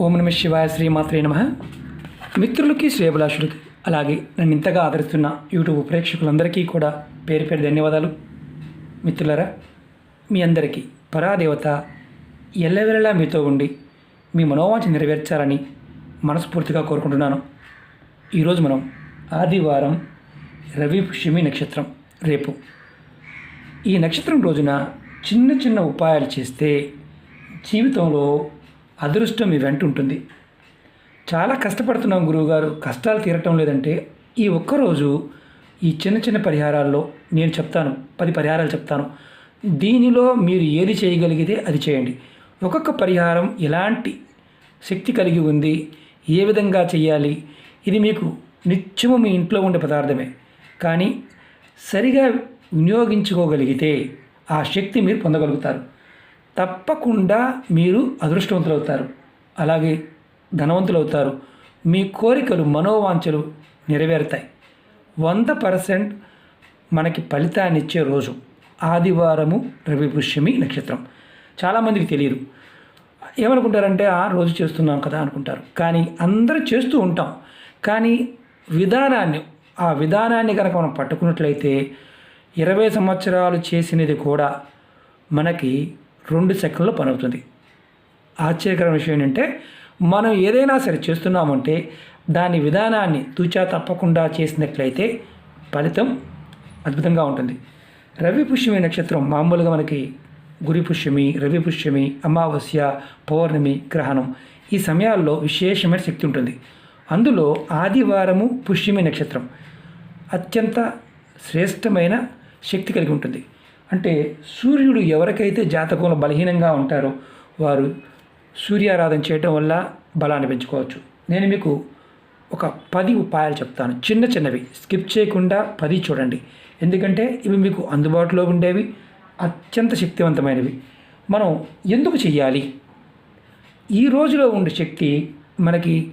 ఓం నమ శివాయ శ్రీమాత్రే నమ. మిత్రులకి శ్రేభిలాషుడికి అలాగే నన్ను ఇంతగా ఆదరిస్తున్న యూట్యూబ్ ప్రేక్షకులందరికీ కూడా పేరు పేరు ధన్యవాదాలు. మిత్రులరా మీ అందరికీ పరాదేవత ఎల్లవెల్లలా మీతో ఉండి మీ మనోవాంఛ నెరవేర్చాలని మనస్ఫూర్తిగా కోరుకుంటున్నాను. ఈరోజు మనం ఆదివారం రవి పుష్యమి నక్షత్రం రేపు. ఈ నక్షత్రం రోజున చిన్న చిన్న ఉపాయాలు చేస్తే జీవితంలో అదృష్టం మీ వెంట ఉంటుంది. చాలా కష్టపడుతున్నాం గురువుగారు. కష్టాలు తీరటం లేదంటే ఈ ఒక్కరోజు ఈ చిన్న చిన్న పరిహారాల్లో నేను చెప్తాను. పది పరిహారాలు చెప్తాను. దీనిలో మీరు ఏది చేయగలిగితే అది చేయండి. ఒక్కొక్క పరిహారం ఎలాంటి శక్తి కలిగి ఉంది? ఏ విధంగా చేయాలి? ఇది మీకు నిత్యము మీ ఇంట్లో ఉండే పదార్థమే. కానీ సరిగా వినియోగించుకోగలిగితే ఆ శక్తి మీరు పొందగలుగుతారు. తప్పకుండా మీరు అదృష్టవంతులవుతారు. అలాగే ధనవంతులవుతారు. మీ కోరికలు మనోవాంఛలు నెరవేరుతాయి. వంద పర్సెంట్ మనకి ఫలితాన్ని ఇచ్చే రోజు. ఆదివారము రవిపుష్యమి నక్షత్రం. చాలామందికి తెలియదు. ఏమనుకుంటారంటే ఆ రోజు చేస్తున్నాం కదా అనుకుంటారు. కానీ అందరూ చేస్తూ ఉంటాం. కానీ విధానాన్ని ఆ విధానాన్ని కనుక మనం పట్టుకున్నట్లయితే ఇరవై సంవత్సరాలు చేసినది కూడా మనకి రెండు సెకండ్లో పని అవుతుంది ఆశ్చర్యకరమైన విషయం ఏంటంటే మనం ఏదైనా సరే చేస్తున్నామంటే దాని విధానాన్ని తూచా తప్పకుండా చేసినట్లయితే ఫలితం అద్భుతంగా ఉంటుంది. రవి పుష్యమి నక్షత్రం మామూలుగా మనకి గురి పుష్యమి రవి పుష్యమి అమావాస్య పౌర్ణమి గ్రహణం ఈ సమయాల్లో విశేషమైన శక్తి ఉంటుంది. అందులో ఆదివారము పుష్యమి నక్షత్రం అత్యంత శ్రేష్టమైన శక్తి కలిగి ఉంటుంది. అంటే సూర్యుడు ఎవరికైతే జాతకంలో బలహీనంగా ఉంటారో వారు సూర్యారాధన చేయటం వల్ల బలాన్ని పెంచుకోవచ్చు. నేను మీకు ఒక పది ఉపాయాలు చెప్తాను. చిన్న చిన్నవి. స్కిప్ చేయకుండా పది చూడండి. ఎందుకంటే ఇవి మీకు అందుబాటులో ఉండేవి అత్యంత శక్తివంతమైనవి. మనం ఎందుకు చెయ్యాలి? ఈ రోజులో ఉండే శక్తి మనకి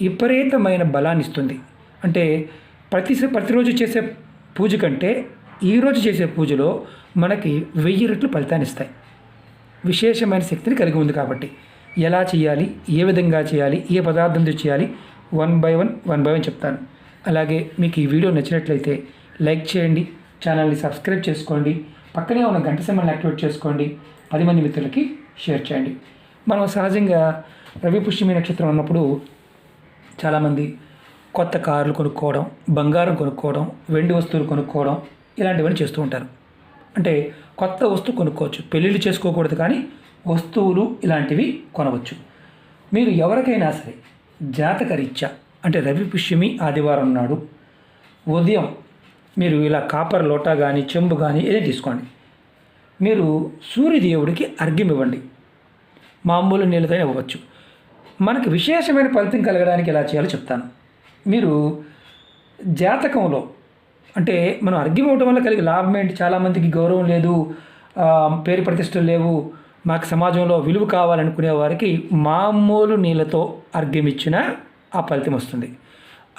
విపరీతమైన బలాన్ని ఇస్తుంది. అంటే ప్రతి ప్రతిరోజు చేసే పూజ కంటే ఈరోజు చేసే పూజలో మనకి వెయ్యి రెట్లు ఫలితాన్ని ఇస్తాయి. విశేషమైన శక్తిని కలిగి ఉంది కాబట్టి ఎలా చేయాలి ఏ విధంగా చేయాలి ఏ పదార్థంతో చేయాలి one by one one by one చెప్తాను. అలాగే మీకు ఈ వీడియో నచ్చినట్లయితే లైక్ చేయండి ఛానల్ని సబ్స్క్రైబ్ చేసుకోండి పక్కనే ఉన్న గంట సింబల్ని యాక్టివేట్ చేసుకోండి పది మంది మిత్రులకి షేర్ చేయండి. మనం సహజంగా రవి పుష్యమి నక్షత్రం ఉన్నప్పుడు చాలామంది కొత్త కార్లు కొనుక్కోవడం బంగారం కొనుక్కోవడం వెండి వస్తువులు కొనుక్కోవడం ఇలాంటివన్నీ చేస్తూ ఉంటారు. అంటే కొత్త వస్తువు కొనుక్కోవచ్చు పెళ్ళిళ్ళు చేసుకోకూడదు కానీ వస్తువులు ఇలాంటివి కొనవచ్చు. మీరు ఎవరికైనా సరే జాతకరీత్యా అంటే రవి పుష్యమి ఆదివారం నాడు ఉదయం మీరు ఇలా కాపర్ లోటా కానీ చెంబు కానీ ఏదైనా తీసుకోండి. మీరు సూర్యదేవుడికి అర్ఘ్యం ఇవ్వండి. మామూలు నీళ్ళతో ఇవ్వచ్చు మనకు విశేషమైన ఫలితం కలగడానికి ఎలా చేయాలో చెప్తాను. మీరు జాతకంలో అంటే మనం అర్ఘ్యం ఇవ్వడం వల్ల కలిగే లాభం ఏంటి? చాలామందికి గౌరవం లేదు పేరు ప్రతిష్టలు లేవు మాకు సమాజంలో విలువ కావాలనుకునే వారికి మామూలు నీళ్ళతో అర్ఘ్యం ఇచ్చినా ఆ ఫలితం వస్తుంది.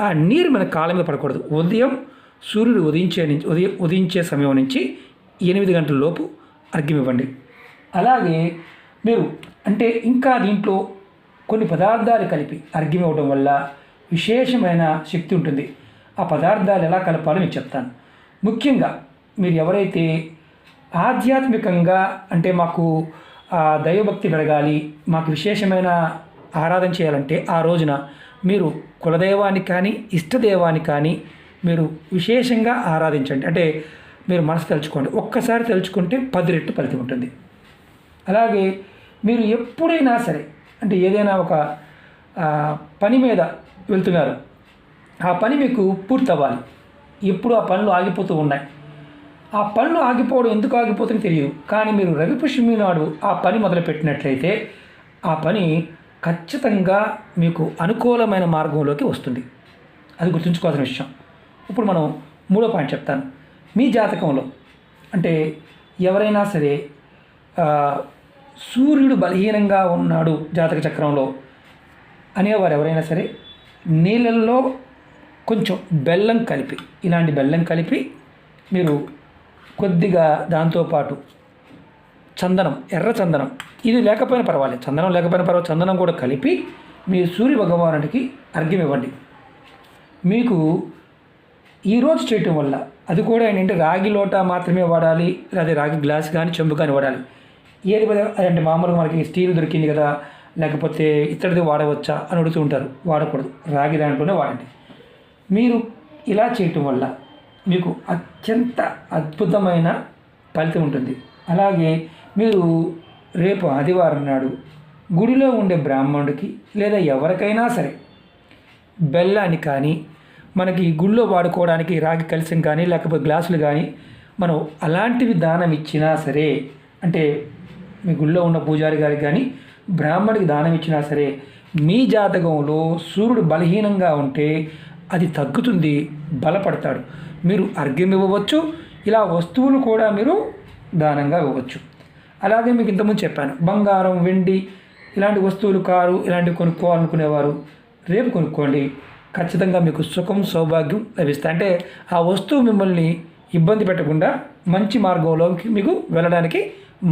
ఆ నీరు మన కాళ్ళ మీద పడకూడదు. ఉదయం సూర్యుడు ఉదయించే నుంచి ఉదయం ఉదయించే సమయం నుంచి ఎనిమిది గంటల లోపు అర్ఘ్యం ఇవ్వండి అలాగే మీరు అంటే ఇంకా దీంట్లో కొన్ని పదార్థాలు కలిపి అర్ఘ్యం ఇవ్వడం వల్ల విశేషమైన శక్తి ఉంటుంది. ఆ పదార్థాలు ఎలా కలపాలో మీకు చెప్తాను. ముఖ్యంగా మీరు ఎవరైతే ఆధ్యాత్మికంగా అంటే మాకు దైవభక్తి పెరగాలి మాకు విశేషమైన ఆరాధన చేయాలంటే ఆ రోజున మీరు కులదైవానికి కానీ ఇష్టదైవానికి కానీ మీరు విశేషంగా ఆరాధించండి. అంటే మీరు మనసు తలుచుకోండి. ఒక్కసారి తలుచుకుంటే పది రెట్లు ఫలితం ఉంటుంది. అలాగే మీరు ఎప్పుడైనా సరే అంటే ఏదైనా ఒక పని మీద వెళ్తున్నారు. ఆ పని మీకు పూర్తవ్వాలి. ఎప్పుడు ఆ పనులు ఆగిపోతూ ఉన్నాయి. ఆ పనులు ఆగిపోవడం ఎందుకు ఆగిపోతుందో తెలియదు. కానీ మీరు రవి పుష్మి నాడు ఆ పని మొదలుపెట్టినట్లయితే ఆ పని ఖచ్చితంగా మీకు అనుకూలమైన మార్గంలోకి వస్తుంది. అది గుర్తుంచుకోవాల్సిన విషయం. ఇప్పుడు మనం మూడో పాయింట్ చెప్తాను. మీ జాతకంలో అంటే ఎవరైనా సరే సూర్యుడు బలహీనంగా ఉన్నాడు జాతక చక్రంలో అనేవారు ఎవరైనా సరే నీళ్ళల్లో కొంచెం బెల్లం కలిపి ఇలాంటి బెల్లం కలిపి మీరు కొద్దిగా దాంతోపాటు చందనం ఎర్ర చందనం ఇది లేకపోయినా పర్వాలేదు. చందనం లేకపోయినా పర్వాలేదు. చందనం కూడా కలిపి మీ సూర్య భగవానుడికి అర్ఘ్యం ఇవ్వండి. మీకు ఈరోజు చేయటం వల్ల అది కూడా ఏంటంటే రాగి లోట మాత్రమే వాడాలి లేదా రాగి గ్లాస్ కానీ చెంబు కానీ వాడాలి. ఏది అదంటే మామూలుగా మనకి స్టీల్ దొరికింది కదా లేకపోతే ఇతడిది వాడవచ్చా అని అడుగుతూ ఉంటారు. వాడకూడదు. రాగి దాంట్లోనే వాడండి. మీరు ఇలా చేయటం వల్ల మీకు అత్యంత అద్భుతమైన ఫలితం ఉంటుంది. అలాగే మీరు రేపు ఆదివారం నాడు గుడిలో ఉండే బ్రాహ్మణుడికి లేదా ఎవరికైనా సరే బెల్లాన్ని కానీ మనకి గుళ్ళో వాడుకోవడానికి రాగి కలిసం కానీ లేకపోతే గ్లాసులు కానీ మనం అలాంటివి దానం ఇచ్చినా సరే అంటే మీ గుళ్ళో ఉన్న పూజారి గారికి కానీ బ్రాహ్మడికి దానం ఇచ్చినా సరే మీ జాతకంలో సూర్యుడు బలహీనంగా ఉంటే అది తగ్గుతుంది బలపడతాడు. మీరు అర్ఘ్యం ఇవ్వవచ్చు ఇలా వస్తువులు కూడా మీరు దానంగా ఇవ్వవచ్చు. అలాగే మీకు ఇంతకుముందు చెప్పాను బంగారం వెండి ఇలాంటి వస్తువులు కారు ఇలాంటివి కొనుక్కోవాలనుకునేవారు రేపు కొనుక్కోండి. ఖచ్చితంగా మీకు సుఖం సౌభాగ్యం లభిస్తాయి. అంటే ఆ వస్తువు మిమ్మల్ని ఇబ్బంది పెట్టకుండా మంచి మార్గంలోకి మీకు వెళ్ళడానికి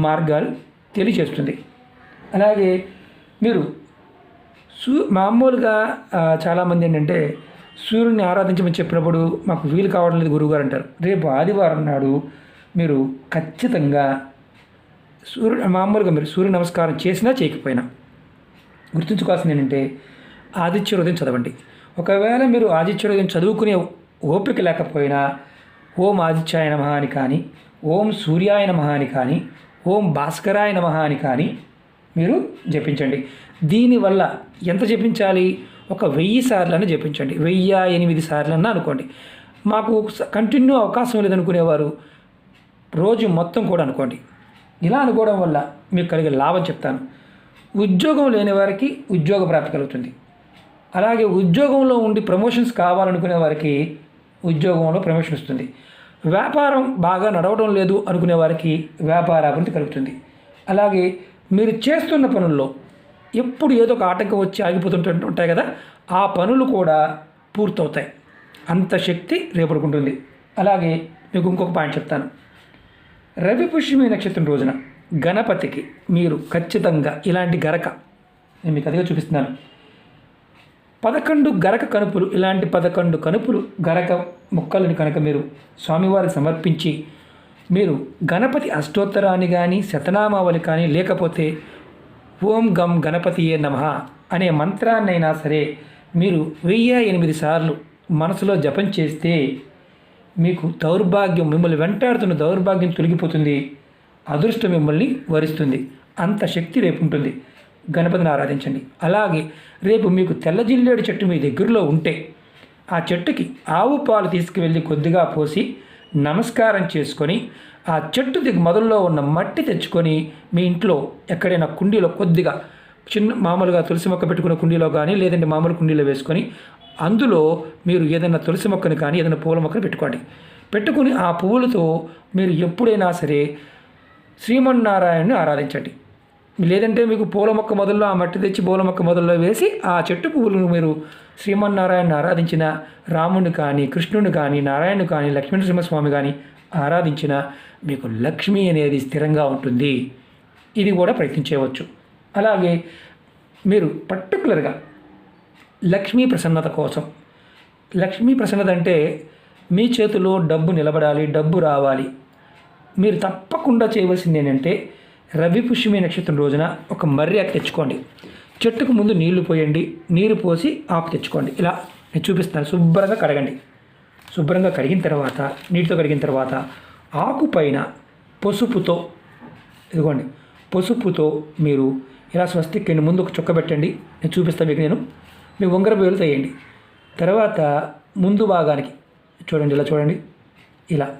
మార్గాలు తెలియచేస్తుంది అలాగే మీరు సూ మామూలుగా చాలామంది ఏంటంటే సూర్యుని ఆరాధించమని చెప్పినప్పుడు మాకు వీలు కావడం లేదు గురువుగారు అంటారు. రేపు ఆదివారం నాడు మీరు ఖచ్చితంగా సూర్యుడు మామూలుగా మీరు సూర్య నమస్కారం చేసినా చేయకపోయినా గుర్తుంచుకోవాల్సింది ఏంటంటే ఆదిత్య హృదయం చదవండి. ఒకవేళ మీరు ఆదిత్య హృదయం చదువుకునే ఓపిక లేకపోయినా ఓం ఆదిత్యాయ నమ అని కానీ ఓం సూర్యాయ నమ అని కానీ ఓం భాస్కరాయ నమ అని కానీ మీరు జపించండి. దీనివల్ల ఎంత జపించాలి? ఒక వెయ్యి సార్లన్నా జపించండి. వెయ్యి ఎనిమిది సార్లన్నా అనుకోండి. మాకు కంటిన్యూ అవకాశం లేదనుకునేవారు రోజు మొత్తం కూడా అనుకోండి. ఇలా అనుకోవడం వల్ల మీకు కలిగే లాభం చెప్తాను. ఉద్యోగం లేని వారికి ఉద్యోగ ప్రాప్తి కలుగుతుంది. అలాగే ఉద్యోగంలో ఉండి ప్రమోషన్స్ కావాలనుకునే వారికి ఉద్యోగంలో ప్రమోషన్ వస్తుంది. వ్యాపారం బాగా నడవడం లేదు అనుకునే వారికి వ్యాపార అభివృద్ధి కలుగుతుంది. అలాగే మీరు చేస్తున్న పనుల్లో ఎప్పుడు ఏదో ఒక ఆటంకం వచ్చి ఆగిపోతుంటు ఉంటాయి కదా ఆ పనులు కూడా పూర్తవుతాయి. అంత శక్తి రేపడుకుంటుంది అలాగే మీకు ఇంకొక పాయింట్ చెప్తాను. రవి పుష్యమి నక్షత్రం రోజున గణపతికి మీరు ఖచ్చితంగా ఇలాంటి గరక నేను మీకు అదిగా చూపిస్తున్నాను. పదకొండు గరక కనుపులు ఇలాంటి పదకొండు కనుపులు గరక మొక్కలను కనుక మీరు స్వామివారికి సమర్పించి మీరు గణపతి అష్టోత్తరాన్ని కానీ శతనామావళి కానీ లేకపోతే ఓం గం గణపతియే నమ అనే మంత్రాన్నైనా సరే మీరు వెయ్యి ఎనిమిది సార్లు మనసులో జపం చేస్తే మీకు దౌర్భాగ్యం మిమ్మల్ని వెంటాడుతున్న దౌర్భాగ్యం తొలగిపోతుంది అదృష్టం మిమ్మల్ని వరిస్తుంది. అంత శక్తి రేపు ఉంటుంది. గణపతిని ఆరాధించండి. అలాగే రేపు మీకు తెల్ల జిల్లేడు చెట్టు మీ దగ్గరలో ఉంటే ఆ చెట్టుకి ఆవు పాలు తీసుకువెళ్ళి కొద్దిగా పోసి నమస్కారం చేసుకొని ఆ చెట్టు దిగు మొదల్లో ఉన్న మట్టి తెచ్చుకొని మీ ఇంట్లో ఎక్కడైనా కుండీలో కొద్దిగా చిన్న మామూలుగా తులసి మొక్క పెట్టుకున్న కుండీలో కానీ లేదంటే మామూలు కుండీలో వేసుకొని అందులో మీరు ఏదైనా తులసి మొక్కని కానీ ఏదైనా పూల మొక్కను పెట్టుకోండి. పెట్టుకుని ఆ పువ్వులతో మీరు ఎప్పుడైనా సరే శ్రీమన్నారాయణని ఆరాధించండి. లేదంటే మీకు పూల మొక్క మొదల్లో ఆ మట్టి తెచ్చి పూల మొక్క మొదల్లో వేసి ఆ చెట్టు పువ్వులను మీరు శ్రీమన్నారాయణ ఆరాధించిన రాముని కానీ కృష్ణుని కానీ నారాయణ కానీ లక్ష్మీనరసింహస్వామి కానీ ఆరాధించిన మీకు లక్ష్మి అనేది స్థిరంగా ఉంటుంది. ఇది కూడా ప్రయత్నించవచ్చు. అలాగే మీరు పర్టికులర్గా లక్ష్మీ ప్రసన్నత కోసం లక్ష్మీ ప్రసన్నత అంటే మీ చేతిలో డబ్బు నిలబడాలి డబ్బు రావాలి. మీరు తప్పకుండా చేయవలసింది ఏంటంటే రవి పుష్యమి నక్షత్రం రోజున ఒక మర్యాద తెచ్చుకోండి. చెట్టుకు ముందు నీళ్ళు పోయండి. నీరు పోసి ఆకు తెచ్చుకోండి. ఇలా నేను చూపిస్తాను. శుభ్రంగా కడగండి. శుభ్రంగా కడిగిన తర్వాత నీటితో కడిగిన తర్వాత ఆకు పైన పసుపుతో ఇదిగోండి పసుపుతో మీరు ఇలా స్వస్తిక్ ముందు ఒక చుక్క పెట్టండి. నేను చూపిస్తాను మీకు నేను. మీ ఉంగర వేలు తెయండి. తర్వాత ముందు భాగానికి చూడండి ఇలా చూడండి. ఇలా.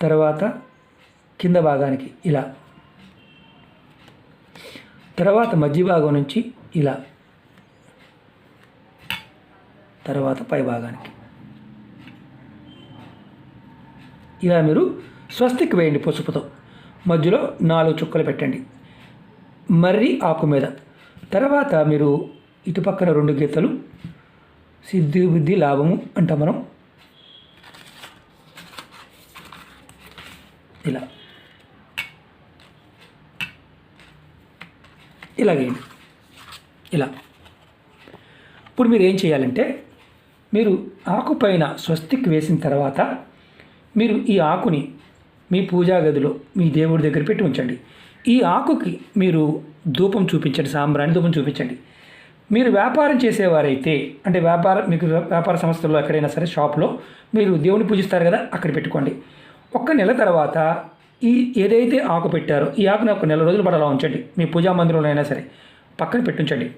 తర్వాత కింద భాగానికి ఇలా. తర్వాత మధ్య భాగం నుంచి ఇలా. తర్వాత పై భాగానికి. ఇలా మీరు స్వస్తిక్ వేయండి పసుపుతో. మధ్యలో నాలుగు చుక్కలు పెట్టండి. మర్రి ఆకు మీద. తర్వాత మీరు ఇటు పక్కన రెండు గీతలు. సిద్ధి బుద్ధి లాభము అంటాం మనం. ఇలా. ఇలాగేయండి. ఇలా. ఇప్పుడు మీరు ఏం చేయాలంటే మీరు ఆకు పైన స్వస్తిక్ వేసిన తర్వాత మీరు ఈ ఆకుని మీ పూజా గదిలో మీ దేవుడి దగ్గర పెట్టి ఉంచండి. ఈ ఆకుకి మీరు ధూపం చూపించండి సాంబ్రాణి ధూపం చూపించండి. మీరు వ్యాపారం చేసేవారైతే అంటే వ్యాపారం మీకు వ్యాపార సంస్థల్లో ఎక్కడైనా సరే షాప్లో మీరు దేవుని పూజిస్తారు కదా అక్కడ పెట్టుకోండి. ఒక్క నెల తర్వాత ఈ ఏదైతే ఆకు పెట్టారో ఈ ఆకుని ఒక నెల రోజులు పడలా ఉంచండి. మీ పూజా మందిరంలో అయినా సరే పక్కన పెట్టించండి.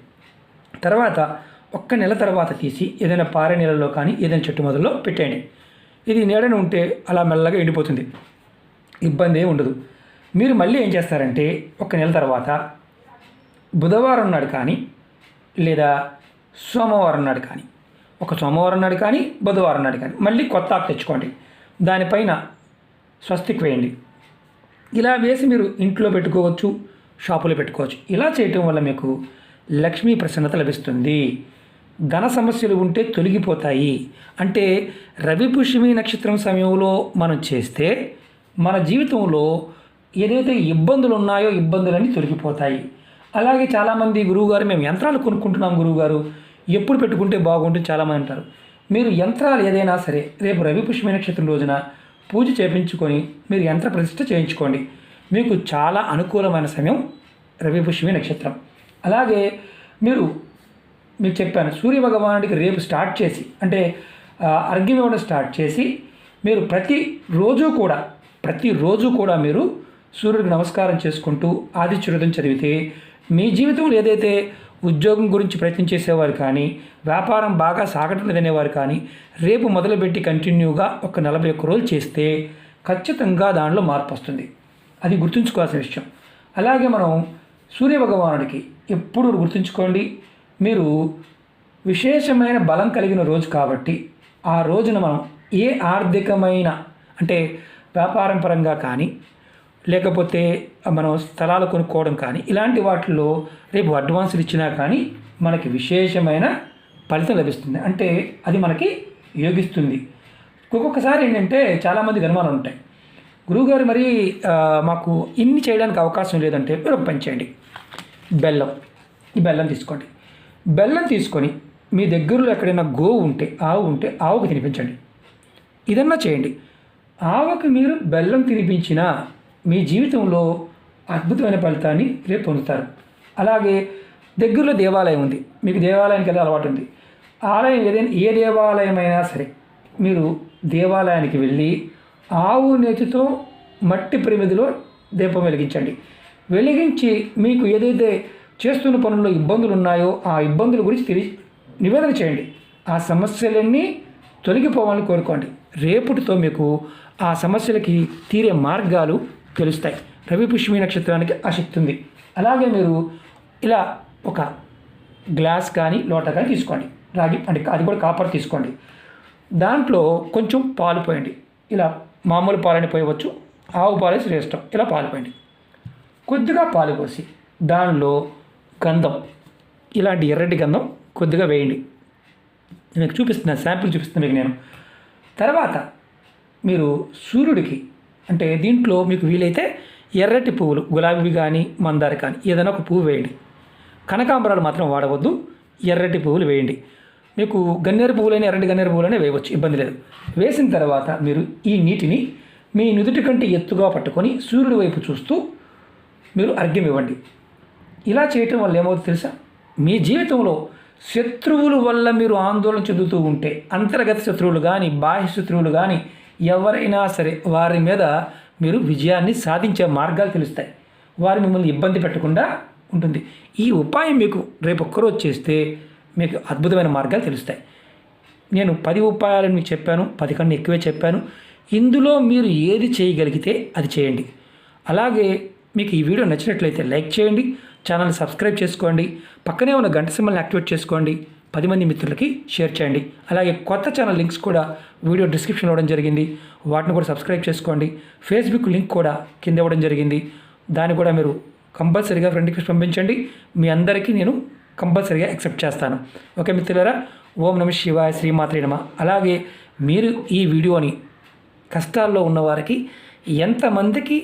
తర్వాత ఒక్క నెల తర్వాత తీసి ఏదైనా పారే నీళ్ళలో కానీ ఏదైనా చెట్టు మొదల్లో పెట్టేయండి. ఇది నీడని ఉంటే అలా మెల్లగా ఎండిపోతుంది. ఇబ్బంది ఏమి ఉండదు. మీరు మళ్ళీ ఏం చేస్తారంటే ఒక నెల తర్వాత బుధవారం నాడు కానీ లేదా సోమవారం నాడు కానీ ఒక సోమవారం నాడు కానీ బుధవారం నాడు కానీ మళ్ళీ కొత్త ఆకు తెచ్చుకోండి. దానిపైన స్వస్తిక్ వేయండి. ఇలా వేసి మీరు ఇంట్లో పెట్టుకోవచ్చు షాపులో పెట్టుకోవచ్చు. ఇలా చేయటం వల్ల మీకు లక్ష్మీ ప్రసన్నత లభిస్తుంది. ధన సమస్యలు ఉంటే తొలగిపోతాయి. అంటే రవి పుష్యమి నక్షత్రం సమయంలో మనం చేస్తే మన జీవితంలో ఏదైతే ఇబ్బందులు ఉన్నాయో ఇబ్బందులన్నీ తొలగిపోతాయి. అలాగే చాలామంది గురువుగారు మేము యంత్రాలు కొనుక్కుంటున్నాం గురువుగారు ఎప్పుడు పెట్టుకుంటే బాగుంటుంది చాలామంది అంటారు. మీరు యంత్రాలు ఏదైనా సరే రేపు రవి పుష్యమి నక్షత్రం రోజున పూజ చేపించుకొని మీరు యంత్ర ప్రతిష్ఠ చేయించుకోండి. మీకు చాలా అనుకూలమైన సమయం రవిపుష్మి నక్షత్రం. అలాగే మీరు మీకు చెప్పాను సూర్య భగవానుడికి రేపు స్టార్ట్ చేసి అంటే అర్ఘ్యం ఇవ్వడం స్టార్ట్ చేసి మీరు ప్రతి రోజు కూడా ప్రతిరోజు కూడా మీరు సూర్యుడికి నమస్కారం చేసుకుంటూ ఆదిత్యుడతం చదివితే మీ జీవితంలో ఏదైతే ఉద్యోగం గురించి ప్రయత్నం చేసేవారు కానీ వ్యాపారం బాగా సాగటం లేదనేవారు కానీ రేపు మొదలుపెట్టి కంటిన్యూగా ఒక నలభై ఒక్క రోజులు చేస్తే ఖచ్చితంగా దానిలో మార్పు వస్తుంది. అది గుర్తుంచుకోవాల్సిన విషయం. అలాగే మనం సూర్యభగవానుడికి ఎప్పుడు గుర్తుంచుకోండి మీరు విశేషమైన బలం కలిగిన రోజు కాబట్టి ఆ రోజున మనం ఏ ఆర్థికమైన అంటే వ్యాపారం పరంగా కానీ లేకపోతే మనం స్థలాలు కొనుక్కోవడం కానీ ఇలాంటి వాటిల్లో రేపు అడ్వాన్సులు ఇచ్చినా కానీ మనకి విశేషమైన ఫలితం లభిస్తుంది. అంటే అది మనకి యోగిస్తుంది. ఒక్కొక్కసారి ఏంటంటే చాలామంది అనుమానాలు ఉంటాయి. గురువుగారు మరి మాకు ఇన్ని చేయడానికి అవకాశం లేదంటే మీరు ఒక పని చేయండి. బెల్లం ఈ బెల్లం తీసుకోండి. బెల్లం తీసుకొని మీ దగ్గరలో ఎక్కడైనా గోవు ఉంటే ఆవు ఉంటే ఆవుకు తినిపించండి. ఇదన్నా చేయండి. ఆవుకి మీరు బెల్లం తినిపించినా మీ జీవితంలో అద్భుతమైన ఫలితాన్ని రేపు పొందుతారు. అలాగే దగ్గరలో దేవాలయం ఉంది. మీకు దేవాలయానికి వెళ్ళే అలవాటు ఉంది. ఆలయం ఏదైనా ఏ దేవాలయం అయినా సరే మీరు దేవాలయానికి వెళ్ళి ఆవు నేతితో మట్టి ప్రమిదిలో దీపం వెలిగించండి. వెలిగించి మీకు ఏదైతే చేస్తున్న పనుల్లో ఇబ్బందులు ఉన్నాయో ఆ ఇబ్బందుల గురించి తెలియ నివేదన చేయండి. ఆ సమస్యలన్నీ తొలగిపోవాలని కోరుకోండి. రేపటితో మీకు ఆ సమస్యలకి తీరే మార్గాలు తెలుస్తాయి. రవి పుష్మి నక్షత్రానికి ఆసక్తి ఉంది. అలాగే మీరు ఇలా ఒక గ్లాస్ కానీ లోట కానీ తీసుకోండి. రాగి అంటే అది కూడా కాపర్ తీసుకోండి. దాంట్లో కొంచెం పాలు పోయండి. ఇలా మామూలు పాలని పోయవచ్చు. ఆవు పాలే శ్రేష్టం. ఇలా పాలు పోయండి. కొద్దిగా పాలు పోసి దానిలో గంధం ఇలాంటి ఎర్రటి గంధం కొద్దిగా వేయండి. మీకు చూపిస్తున్నాను శాంపిల్ చూపిస్తున్నాను మీకు నేను. తర్వాత మీరు సూర్యుడికి అంటే దీంట్లో మీకు వీలైతే ఎర్రటి పువ్వులు గులాబీ కానీ మందార కానీ ఏదైనా ఒక పువ్వు వేయండి. కనకాంబరాలు మాత్రం వాడవద్దు ఎర్రటి పువ్వులు వేయండి. మీకు గన్నేరు పువ్వులైనా ఎర్రటి గన్నేరు పువ్వులైనా వేయవచ్చు ఇబ్బంది లేదు. వేసిన తర్వాత మీరు ఈ నీటిని మీ నుదుటి కంటే ఎత్తుగా పట్టుకొని సూర్యుడి వైపు చూస్తూ మీరు అర్ఘ్యం ఇవ్వండి. ఇలా చేయటం వల్ల ఏమవుతుంది తెలుసా? మీ జీవితంలో శత్రువుల వల్ల మీరు ఆందోళన చెందుతూ ఉంటే అంతర్గత శత్రువులు కానీ బాహ్య శత్రువులు కానీ ఎవరైనా సరే వారి మీద మీరు విజయాన్ని సాధించే మార్గాలు తెలుస్తాయి. వారు మిమ్మల్ని ఇబ్బంది పెట్టకుండా ఉంటుంది. ఈ ఉపాయం మీకు రేపు ఒక్కరోజు చేస్తే మీకు అద్భుతమైన మార్గాలు తెలుస్తాయి. నేను పది ఉపాయాలను మీకు చెప్పాను పది కన్నా ఎక్కువే చెప్పాను. ఇందులో మీరు ఏది చేయగలిగితే అది చేయండి. అలాగే మీకు ఈ వీడియో నచ్చినట్లయితే లైక్ చేయండి ఛానల్ సబ్స్క్రైబ్ చేసుకోండి పక్కనే ఉన్న గంట సింబల్ని యాక్టివేట్ చేసుకోండి. పది మంది మిత్రులకి షేర్ చేయండి. అలాగే కొత్త ఛానల్ లింక్స్ కూడా వీడియో డిస్క్రిప్షన్ ఇవ్వడం జరిగింది. వాటిని కూడా సబ్స్క్రైబ్ చేసుకోండి. ఫేస్బుక్ లింక్ కూడా కింద ఇవ్వడం జరిగింది. దాన్ని కూడా మీరు కంపల్సరీగా ఫ్రెండ్ రిక్వెస్ట్ పంపించండి. మీ అందరికీ నేను కంపల్సరీగా యాక్సెప్ట్ చేస్తాను. ఓకే మిత్రులారా ఓం నమ శివాయ శ్రీమాత్రి నమ. అలాగే మీరు ఈ వీడియోని కష్టాల్లో ఉన్నవారికి ఎంతమందికి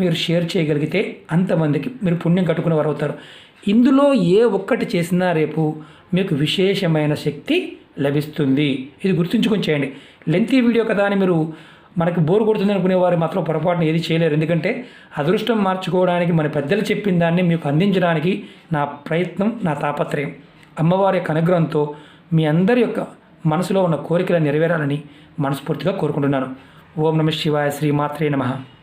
మీరు షేర్ చేయగలిగితే అంతమందికి మీరు పుణ్యం కట్టుకునేవారు అవుతారు. ఇందులో ఏ ఒక్కటి చేసినా రేపు మీకు విశేషమైన శక్తి లభిస్తుంది. ఇది గుర్తుంచుకొని చేయండి. లెంతీ వీడియో కదా అని మీరు మనకి బోర్ కొడుతుంది అనుకునే వారు మాత్రం పొరపాటున ఏది చేయలేరు. ఎందుకంటే అదృష్టం మార్చుకోవడానికి మన పెద్దలు చెప్పిన దాన్ని మీకు అందించడానికి నా ప్రయత్నం నా తాపత్రయం. అమ్మవారి యొక్క అనుగ్రహంతో మీ అందరి యొక్క మనసులో ఉన్న కోరికలు నెరవేరాలని మనస్ఫూర్తిగా కోరుకుంటున్నాను. ఓం నమ శివాయ శ్రీమాత్రే నమః.